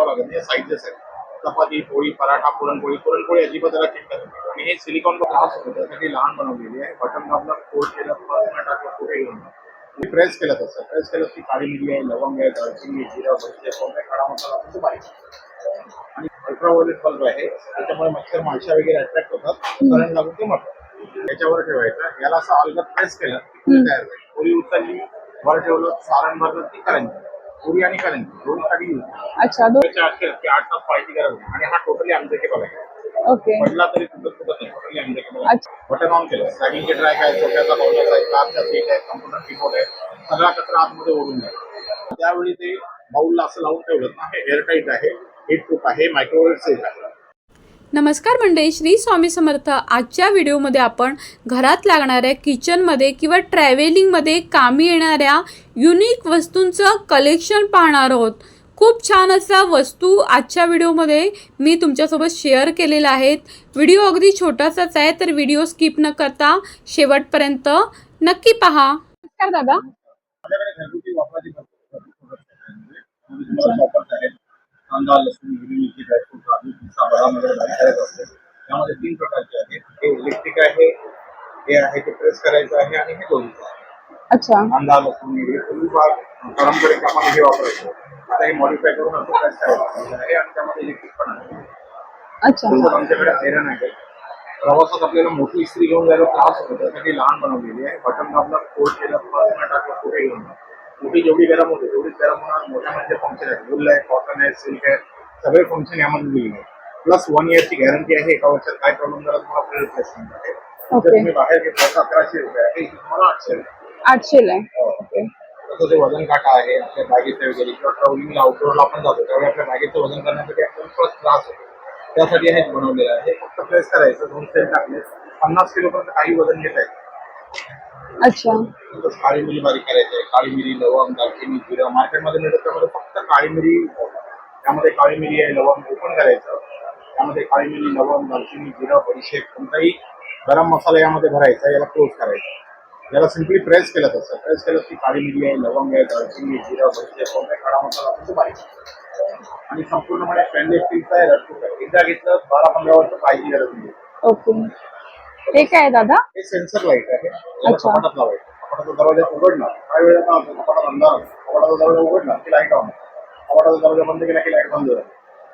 टाकावं लागत नाही साईजेस आहेत चपाती पोळी पराठा पुरणपोळी पुरणपोळी अजिबात त्याला चिंता नाही. आणि हे सिलिकॉन ग्लास होतं त्यासाठी लहान बनवलेली आहे. बटन दाबलं कोट केलं टाकलं कुठे घेऊन मी प्रेस केलं तसं प्रेस केलं की काळी मिरी आहे लवंग आहे दालचिनी जिरा बडीशेप कोणत्या खडा मसाला असतो बारीक. आणि अल्ट्राव्हायोलेट बल्ब आहे त्याच्यामुळे मच्छर माणसा वगैरे अट्रॅक्ट होतात. करंट लागून ते मरतात. त्याच्यावर ठेवायचं. याला असं अलगत प्रेस केलं तयार होईल. पोळी उचलली वर ठेवलं सारण भरलं ती करंजी पुरी आणि करंजी दोन्हीसाठी यूज अच्छा दो असेल की आठ तास पाहायची गरज आणि हा टोटली अनब्रेकेबल आहे ओके. पडला तरी तुटत तुटत नाही. टोटली अच्छा. बटन ऑन केलं सॅगिंगचे ट्रॅक आहे सोफ्याचा काउंटर आहे कारचा सीट आहे कम्प्युटर कीबोर्ड आहे. सगळा कचरा आतमध्ये ओढून जाईल त्यावेळी ते बाऊलला असं लावून ठेवलं. ना हे एअरटाईट आहे हीट प्रूफ आहे मायक्रोवेव्ह सेफ आहे. नमस्कार मंडळी श्री स्वामी समर्थ. आजच्या व्हिडिओमध्ये आपण घरात लागणाऱ्या किचनमध्ये किंवा ट्रॅव्हलिंगमध्ये कामी येणाऱ्या युनिक वस्तूंचं कलेक्शन पाहणार आहोत. खूप छान असा वस्तू आजच्या व्हिडिओमध्ये मी तुमच्यासोबत शेअर केलेल्या आहेत व्हिडिओ अगदी छोटासाच आहे तर व्हिडिओ स्किप न करता शेवटपर्यंत नक्की पहा. नमस्कार दादा. कांदा लसूण असते. त्यामध्ये तीन प्रकारचे आहेत. हे इलेक्ट्रिक आहे हे आहे ते प्रेस करायचं आहे आणि हे दोन्हीचं आहे. अच्छा. कांदा लसूण पूर्वी भाग गरम करून त्यामध्ये हे वापरायचं. आता हे मॉडिफाय करून असं प्रेस करायचं. आहे आणि त्यामध्ये इलेक्ट्रिक पण आहे. अच्छा. तसंच आमच्याकडे आयरन आहे प्रवासात आपल्याला मोठी इस्त्री घेऊन जायला त्रास होतो. त्यासाठी लहान बनवलेली आहे. बटन दाबलं फोल्ड केलं परत टाकलं कुठे घेऊन. मोठी जेवढी गरम होते तेवढीच गरम होणार. मोठ्या म्हणजे फंक्शन आहे. वूल आहे कॉटन आहे सिल्क आहे. सगळे फंक्शन यामध्ये दिलेले आहे प्लस वन इयरची गॅरंटी आहे एका वर्षात काय प्रॉब्लेम झाला तुम्हाला आपल्याला रिप्लेसमेंट आहे जर. तुम्ही बाहेर घेतला तर अकराशे रुपये आहे. तुम्हाला आठशे रुपये. आठशे ला आहे ओके तसं ते वजन काटा आहे आपल्या बॅगेचं वगैरे किंवा ट्रॅव्हलिंगला आउटडोअरला आपण जातो त्यावेळी आपल्या बॅगेचं वजन करण्यासाठी आपल्याला थोडा त्रास होतो. त्यासाठी हे बनवलेलं आहे. हे फक्त प्रेस करायचं दोन सेल टाकले पन्नास किलोपर्यंत काही वजन घेता येतं अच्छा. काळी मिरी बारीक करायची आहे. काळी मिरी लवंग दालचिनी जिरं. मार्केटमध्ये मिळतं त्यामध्ये फक्त काळी मिरी त्यामध्ये काळी मिरी आहे लवंग ओपन करायचं. त्यामध्ये काळी मिरी लवंग दालचिनी जिरं बडीशेप कोणताही गरम मसाला यामध्ये भरायचा याला क्लोज करायचं. याला सिम्पली प्रेस केलं तसं प्रेस केलं की काळी मिरी आहे लवंग आहे दालचिनी जिरं बडीशेप कोणताही खडा मसाला असतो बारीक आणि संपूर्णपणे स्टीलचा आहे आहे? एकदा घेतलं बारा पंधरा वर्ष पाहिजे गरज नाही ओके. ते काय दादा? हे सेन्सर लाइट आहे. कपाटात लावायचं. कपाटाचा दरवाजा उघडला काही वेळा काय होतं कपाटात अंधार. कपाटाचा दरवाजा उघडला की लाइट ऑन कपाटाचा दरवाजा बंद केला की लाइट बंद होईल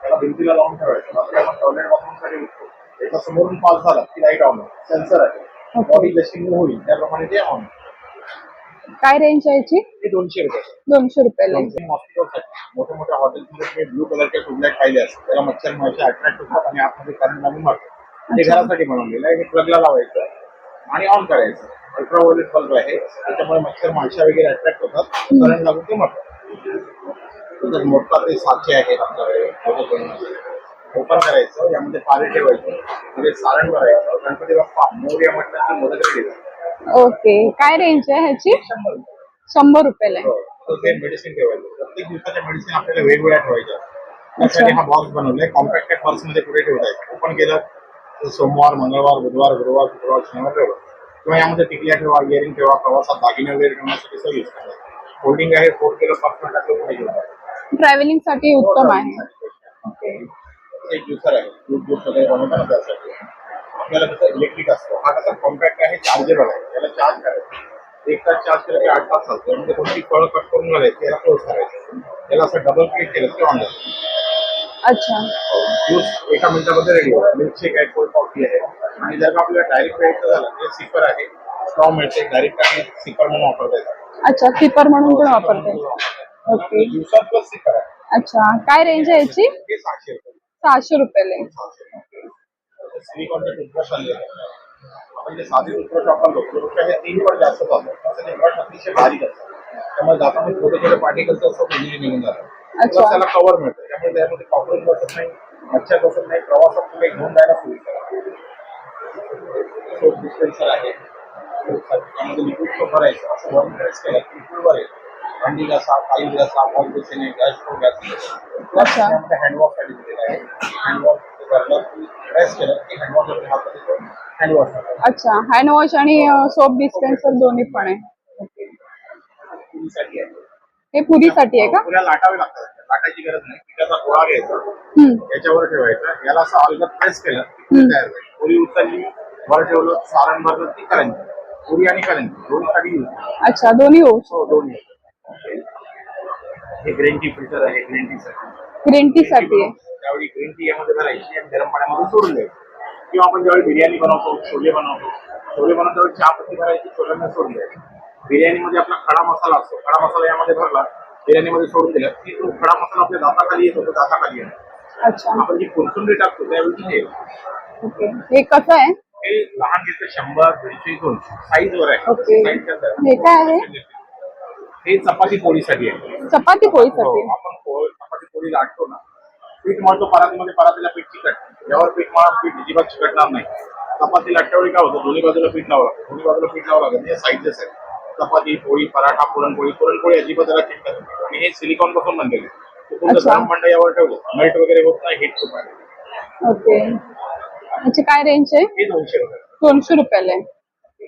त्याला भिंतीला लावून ठेवायचं. रात्री आपण टॉयलेट बाथरूमसाठी उठतो. एका समोरून पास झाला की लाइट ऑन सेन्सर आहे. बॉडी जशी मूव्ह होईल. त्याप्रमाणे ते ऑन काय रेंज आहे याची? ते दोनशे रुपये. दोनशे रुपयाला आहे. मोठ्या मोठ्या हॉटेल्समध्ये तुम्ही ब्लू कलरच्या ट्यूबलाईट पाहिले असतील त्याला मच्छर माशी अट्रॅक्ट होतात आणि आतमध्ये करंट लागून मारतात ते घरासाठी बनवलेलं आहे हे प्लगला लावायचं आणि ऑन करायचं. अल्ट्राव्हायोलेट बल्ब आहे. त्याच्यामुळे मच्छर माशा वगैरे अट्रॅक्ट होतात. करंट लागून ते मरतात. मोठा ते साचे आहेत आपल्याकडे ओपन करायचं यामध्ये पाणी ठेवायचं म्हणजे सारण भरायचं गणपती बाप्पा मोर्या म्हटलं की मोदक ओके. काय रेंज आहे ह्याची? शंभर रुपयाला ते मेडिसिन ठेवायचं. प्रत्येक दिवसाच्या मेडिसिन आपल्याला वेगवेगळ्या ठेवायच्या. त्यासाठी हा बॉक्स बनवलाय कॉम्पॅक्टेड पर्समध्ये कुठे ठेवता ओपन केलं सोमवार मंगळवार बुधवार गुरुवार शुक्रवार शनिवार रविवार. किंवा यामध्ये टिकल्या ठेवा इयरिंग ठेवा प्रवासात दागिने वगैरे ठेवण्यासाठी सगळं फोल्डिंग आहे. फोल्ड केलं पर्स टाकलं कुठे घेऊन ट्रॅव्हलिंगसाठी उत्तम आहे. एक ज्युसर आहे दूध ज्यूस वगैरे बनवताना त्यासाठी. आपल्याला कसं इलेक्ट्रिक असतो. हा कसा कॉम्पॅक्ट आहे चार्जेबल आहे. त्याला चार्ज करायचं. एक तास चार्ज केलं की आठ तास चालतो. म्हणजे कोणती फळं कट करून घालायची याला क्लोज करायचं. त्याला असं डबल क्लिक केलं की ऑन अच्छा. ज्यूस एका मिनिटामध्ये रेडी होतं. मिल्कशेक आहे कोल्ड कॉफी आहे. आणि जर का आपल्याला डायरेक्ट प्यायचं झालं तर सिपर आहे. स्ट्रॉ मिळते डायरेक्ट आणि सिपर म्हणून वापरता येतात अच्छा सिपर म्हणून पण वापरते ओके. दिवसात अच्छा काय रेंज आहे याची? हे सहाशे रुपये सहाशे रुपयाला आहे सिलिकॉनचे टूथब्रश आपण जे साधे टूथब्रश वापरतो हे तीन पट जास्त चालतं तसं ब्रश अतिशय बारीक त्यामुळे जाताना छोटे छोटे पार्टिकल्स असतात निघून जातात अच्छा. त्याला कव्हर मिळतं त्यामुळे त्यामध्ये कॉक्रोच बसत नाही मच्छर बसत नाही प्रवासात तुम्ही घेऊन जायला सुरू सोप डिस्पेन्सर आहे. त्यामध्ये लिक्विड सोप भरायचं. असं वन प्रेस केलं की लिक्विड भरेल थंडी घासा काळी घासा basin gas stove gas plus अच्छा. त्यामध्ये हँडवॉशसाठी दिलेलं आहे. हँडवॉश भरलं. की प्रेस केलं की हँडवॉश आपल्या हातात येतो हँडवॉश अच्छा हँड वॉश आणि सोप डिस्पेन्सर दोन्ही पण आहे. ओके साठी आहे. हे पुरीसाठी आहे का? पुऱ्या लाटावे लागतात. लाटायची गरज नाही. पिठाचा गोळा घ्यायचा. हम्म. याच्यावर ठेवायचा. याला असं अलगद प्रेस केलं तयार होईल. पुरी उचलली वर ठेवलं सारण भरलं ती करंजी पुरी आणि करंजी दोन्हीसाठी अच्छा दोन्ही होऊ हो दोन्ही. ग्रीन टी फिल्टर आहे ग्रीन टी साठी. ग्रीन टी साठी आहे. त्यावेळी ग्रीन टी यामध्ये भरायची आणि गरम पाण्यामध्ये सोडून द्यायची. किंवा आपण ज्यावेळी बिर्याणी बनवतो छोले बनवतो छोले बनवतो त्यावेळी चहा पत्ती भरायची छोल्यांना सोडून द्यायची. बिर्याणीमध्ये आपला खडा मसाला असतो. खडा मसाला यामध्ये भरला बिर्याणीमध्ये सोडून दिला की तो खडा मसाला आपल्या दाताखाली येतो तो दाताखाली अच्छा. आपण जी कोथिंबीर टाकतो त्यावेळी ती येईल. ओके. हे कसं आहे? हे लहान घेतं शंभर दीडशे दोनशे. साईज वर आहे. ओके. Size च्या दराने. हे काय आहे? हे चपाती पोळीसाठी आहे. चपाती हो, पोळीसाठी आपण पोळ- चपाती पोळी लाटतो ना पीठ मळतो परातीमध्ये परातीला पीठ चिकट. यावर पीठ मळा पीठ अजिबात चिकटणार नाही. चपाती लाटल्यावेळी काय होतं? दोन्ही बाजूला पीठ लावलं लागतं. दोन्ही बाजूला पीठ लावं लागत. हे साईजेस आहेत चपाती पोळी पराठा पुरणपोळी. पुरणपोळी अजिबात त्याला चिकटत नाही. आणि हे सिलिकॉनपासून बनलेले ते तुमचं अच्छा. गरम भांड यावर ठेवलं. मेल्ट वगैरे होत नाही हिट खूप आहे. ओके. याची काय रेंज आहे? हे दोनशे रुपये. दोनशे रुपयाला आहे.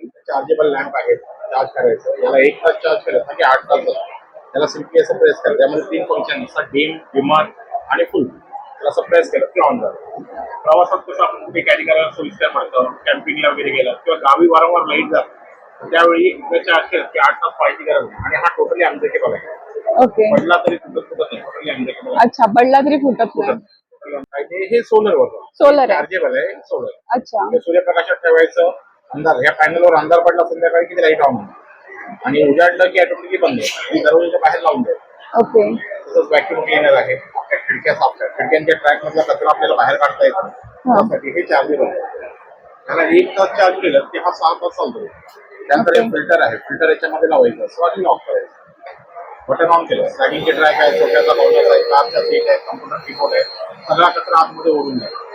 चार्जेबल लॅम्प आहे. चार्ज करायचं. याला एक तास चार्ज करायचं की आठ तास जातो त्याला सिम्पली असं प्रेस करायचं त्यामध्ये तीन फंक्शन असतात डीम डिमार आणि फुल त्याला असं प्रेस केलं की ऑन जातं प्रवासात कसं आपण कुठे कॅरी करायला सोयीस्कर पडतं? कॅम्पिंगला वगैरे गेलं किंवा गावी वारंवार लाइट जात त्यावेळी चार्ज केलं की आठ तास पाहायची गरज नाही. आणि हा टोटली अनब्रेकेबल आहे. ओके पडला तरी तुटत तुटत नाही. टोटली अनब्रेकेबल आहे. अच्छा पडला तरी फुटत नाही. हे सोलर होतं आहे. चार्जेबल आहे सोलर अच्छा. ते सूर्यप्रकाशात ठेवायचं अंधार. ह्या पॅनलवर अंधार पडला संध्याकाळी की लाइट ऑन आणि उजाडलं की ऑटोमॅटिकली बंद? होईल दरवाजाच्या बाहेर लावून द्यायचं ओके. तसंच व्हॅक्युम क्लिनर आहे. आपल्या खिडक्या साफ करा. खिडक्यांच्या ट्रॅक मधला कचरा आपल्याला बाहेर काढता येतो त्यासाठी हे चार्जेबल आहे त्याला एक तास चार्ज केलं की हा सहा तास चालतो. त्यानंतर हे फिल्टर आहे. फिल्टर याच्यामध्ये लावायचं. स्वागीन ऑफ करायचं. बटन ऑन केलं. स्लॅगिंगचे ट्रॅक आहे सोफ्याचा काउंटर आहे कारचा सीट आहे कम्प्युटर कीबोर्ड आहे. सगळा कचरा आतमध्ये ओढून जाईल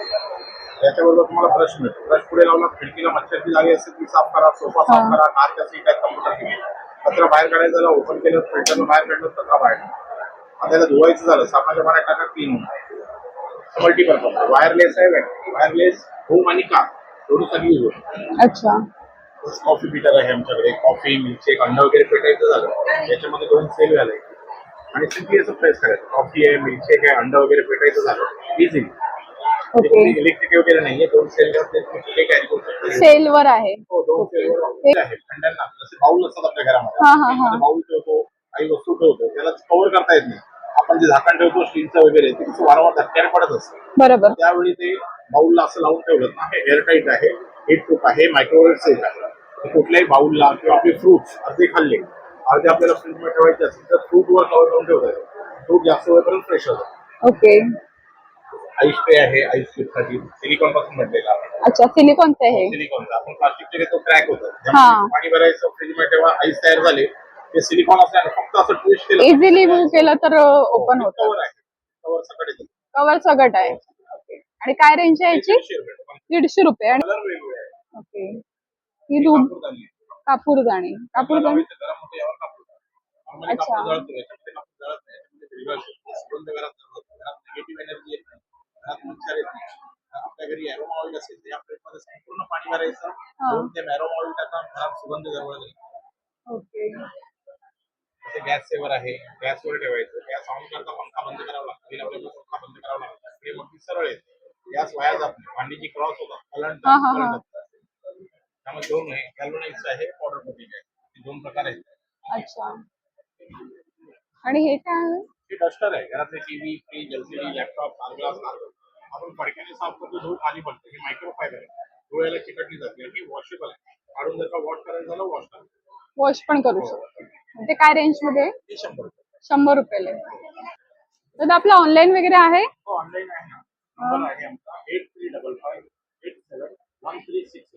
त्याच्याबरोबर तुम्हाला ब्रश मिळतो. ब्रश पुढे लावला खिडकीला मच्छरची जागी असेल ती साफ करा सोफा साफ. करा कारच्या सीट आहे कम्प्युटर सीट कचरा बाहेर काढायचा झाला ओपन केलं फिल्टरनं बाहेर काढलं कचरा बाहेर आता त्याला धुवायचं झालं साबणाच्या पाण्यात टाका क्लीन होणार मल्टीपर्पज वायरलेस आहे. वायरलेस होम आणि कार दोन्ही सगळी यूज होते अच्छा. कॉफी पिटर आहे आमच्याकडे. कॉफी मिल्कशेक अंड वगैरे पेटायचं झालं. याच्यामध्ये दोन सेल झाले आणि सिम्पली असं प्रेस करायचं. कॉफी आहे मिल्कशेक आहे अंड वगैरे पेटायचं झालं. इझिली ओके इलेक्ट्रिक वगैरे नाहीये दोन सेल कुठे कॅरी करू शकतो? सेल वर आहे. हो दोन सेल आहे. थंड्यांना जसे बाऊल असतात आपल्या घरामध्ये. हा, हा, हा. बाऊल ठेवतो काही वस्तू ठेवतो त्याला कव्हर करता येत नाही. आपण जे झाकण ठेवतो स्टीलचं वगैरे ते कसं वारंवार धक्क्याने पडत असतं. बरोबर. त्यावेळी ते बाऊलला असं लावून ठेवलं ना हे एअरटाईट आहे हीट प्रूफ आहे मायक्रोवेव्ह सेफ आहे. कुठल्याही बाऊलला किंवा आपले फ्रुट्स अर्धे खाल्ले अर्धे आपल्याला फ्रीजमध्ये ठेवायचे असतील तर फ्रूटवर कव्हर करून ठेवतात. फ्रूट जास्त वेळपर्यंत फ्रेश होतं ओके ट्रे आहे साठी सिलिकॉनपासून बनलेला आहे. अच्छा सिलिकॉनचं आहे. सिलिकॉनचा आपण प्लास्टिकचे घेतो क्रॅक होतं. हा. पाणी भरायचं फ्रीजमध्ये ठेवा आईस तयार झाले ते सिलिकॉन असल्याने फक्त असं ट्विस्ट केलं. इझिली मूव्ह केलं तर ओपन होतं. कवर आहे. कवर सकाळी. कवर सगट आहे. आणि काय रेंज आहे याची? दीडशे रुपये. आणि कलर वेगवेगळे आहे. ओके ही दूध कापूरदानी. कापूरदाणी कापूरदाणी लावायचं, गरम होतं, यावर कापूर. Normally अच्छा. कापूर जळतो, याच्यामध्ये कापूर जळत नाही, याच्यामध्ये reverse आहे. सुगंध घरात जळत. नाही. घरात निगेटिव्ह एनर्जी येत नाही. मच्छर येत आपल्या घरी अरोमा ऑइल असेल तर या प्लेटमध्ये संपूर्ण पाणी भरायचं. दोन ते टाका घरात सुगंध जवळ जाईल. ते गॅस सेवर आहे. गॅसवर ठेवायचं. गॅस ऑन करता पंखा बंद करावा लागतो. बिल पंखा बंद करावा लागतो. इकडे मग ती सरळ येते. गॅस वाया जात नाही. भांडीची क्रॉस होतात. कलंट हा, हा, हा. त्यामुळे दोन आहे. गॅल्वनाइज आहे पावडर कोटिंग आहे. हे दोन प्रकार आहेत. अच्छा. आणि हे काय? आहे हे डस्टर आहे. घरातले TV fridge LCD laptop car glass आपण फडक्याने साफ करतो धूळ खाली पडतो. हे मायक्रो फायबर आहे. धुळ्याला चिकटली जाते. आणि वॉशेबल आहे. काढून जर का वॉश करायचं झालं वॉश करा. वॉश पण करू हो. शकतो. ते काय रेंजमध्ये? ते शंभर रुपये. शंभर तर आपलं ऑनलाईन वगैरे आहे? हो, ऑनलाईन आहे ना. नंबर आहे आमचा. Eight three double five eight seven one three six